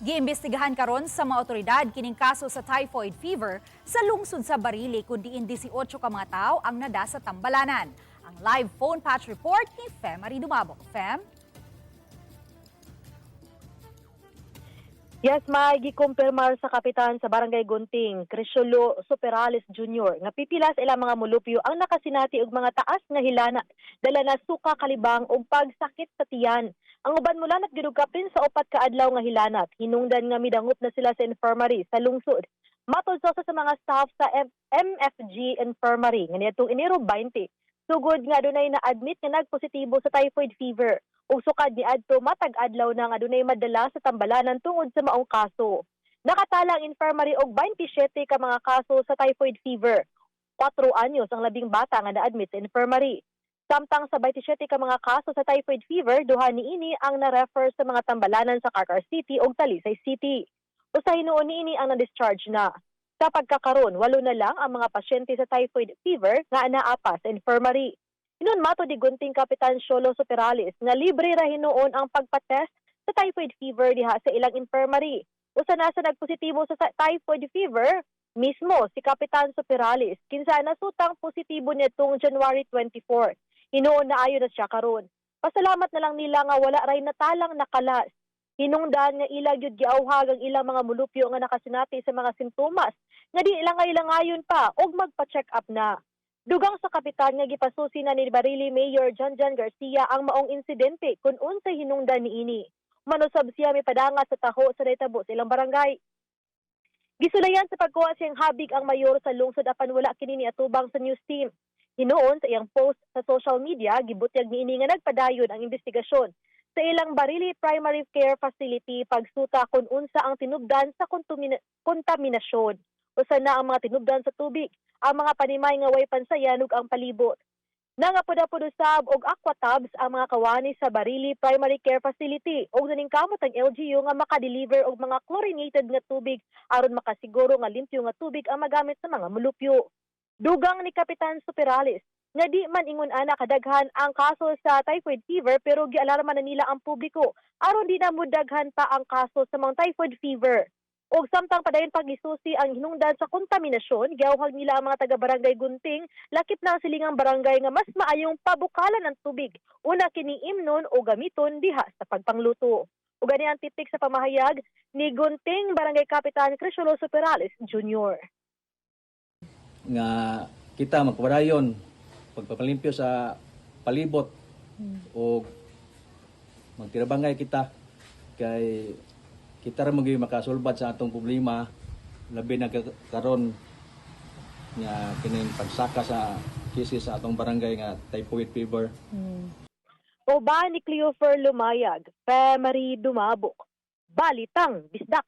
Giimbestigahan karon sa mga otoridad kining kaso sa typhoid fever sa lungsod sa Barili kundi 18 ka mga tao ang nada sa tambalanan. Ang live phone patch report ni Fem Marie Dumabok. Fem? Yes, maigi kumpirmar sa kapitan sa Barangay Gunting, Crisolo Superales Jr. nga pipilas ilang mga mulupyo ang nakasinati og mga taas nga hilana, dala na suka kalibang ug pagsakit sa tiyan. Ang uban mula nat sa upat ka adlaw nga hilanat, hinungdan nga midangot na sila sa infirmary sa lungsod. Matod sa sa mga staff sa M- MFG Infirmary nga niadtong Enero 20, sugod nga dunay na-admit nga nagpositibo sa typhoid fever ug sukad ni adto matag adlaw na nga adunay madala sa tambalanan tungod sa maong kaso. Nakatala ang infirmary og 27 ka mga kaso sa typhoid fever. 4 anyos ang labing bata nga na-admit sa infirmary. Samtang sa 27 ka mga kaso sa typhoid fever, duha niini ang na-refer sa mga tambalanan sa Carcar City ug Talisay City. Usa hinuon niini ang na-discharge na. Sa pagkakaron, walo na lang ang mga pasyente sa typhoid fever nga anaa pa sa infirmary. Inon mato di gunting Kapitan Sholo Superalis nga libre ra hinuon ang pagpatest sa typhoid fever diha sa ilang infirmary. Usa na sa nagpositibo sa typhoid fever mismo si Kapitan Superalis kinsa nasutang positibo nitong January 24. Hinuon na ayo na siya karon. Pasalamat na lang nila nga wala ray natalang nakalas. Hinungdan nga ila gyud giawhag ang ilang mga mulupyo nga nakasinati sa mga simptomas nga di ilang ilangayon pa og magpa-check up na. Dugang sa kapitan nga gipasusi na ni Barili Mayor Janjan Garcia ang maong insidente kung unsay hinungdan niini. Manusab siya may padanga sa taho sa daytabo sa ilang barangay. Gisulayan sa pagkuha siyang habig ang mayor sa lungsod apan wala kini ni atubang sa news team. Hinuon sa iyang post sa social media gibutyag niini nga nagpadayon ang investigasyon sa ilang Barili Primary Care Facility pagsuta kung unsa ang tinubdan sa kontaminasyon. Usa na ang mga tinubdan sa tubig, ang mga panimay nga way pansayan ug ang palibot. Nangapuda-pud usab og aquatabs ang mga kawani sa Barili Primary Care Facility ug naningkamot ang LGU nga makadeliver og mga chlorinated nga tubig aron makasiguro nga limpyo nga tubig ang magamit sa mga mulupyo. Dugang ni Kapitan Superalis nga di man ingon ana kadaghan ang kaso sa typhoid fever pero gialarma na nila ang publiko aron di na mudaghan pa ang kaso sa mga typhoid fever. Og samtang padayon pagisusi ang hinungdan sa kontaminasyon, giawhag nila ang mga taga-barangay Gunting, lakip na ang silingang barangay nga mas maayong pabukalan ng tubig. Una kini imnon o gamiton diha sa pagpangluto. O gani ang titik sa pamahayag ni Gunting Barangay Kapitan Crisolo Superales Jr. nga kita magpadayon pagpapalimpyo sa palibot o magtirabangay kita kay kita ra maging makasulbad sa atong problema labi na ka- karon nga kining pagsaka sa cases sa atong barangay nga typhoid fever. O ba ni Cleofer Lumayag, Family Dumabok, Balitang Bisdak.